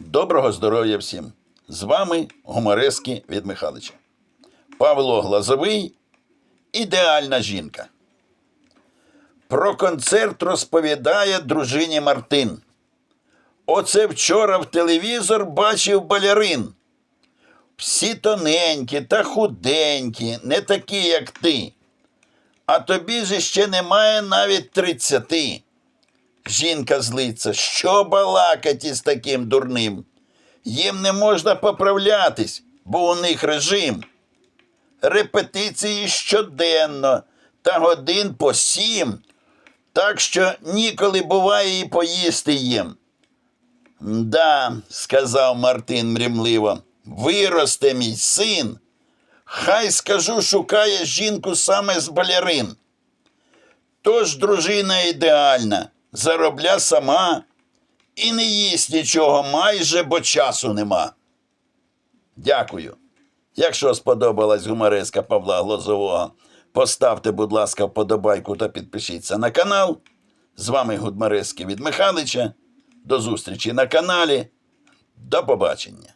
Доброго здоров'я всім! З вами гуморески від Михалича. Павло Глазовий Ідеальна жінка. Про концерт розповідає дружині Мартин. Оце вчора в телевізор бачив балерин. Всі тоненькі та худенькі, не такі, як ти. А тобі ж ще немає навіть тридцяти. Жінка злиться, що балакать із таким дурним? Їм не можна поправлятись, бо у них режим. Репетиції щоденно та годин по сім, так що ніколи буває і поїсти їм. Да, сказав Мартин мрімливо, виросте мій син. Хай скажу, шукає жінку саме з балерин. Тож дружина ідеальна, заробля сама і не їсть нічого майже, бо часу нема. Дякую. Якщо сподобалась гумореска Павла Глозового, поставте, будь ласка, вподобайку та підпишіться на канал. З вами гуморески від Михалича. До зустрічі на каналі. До побачення.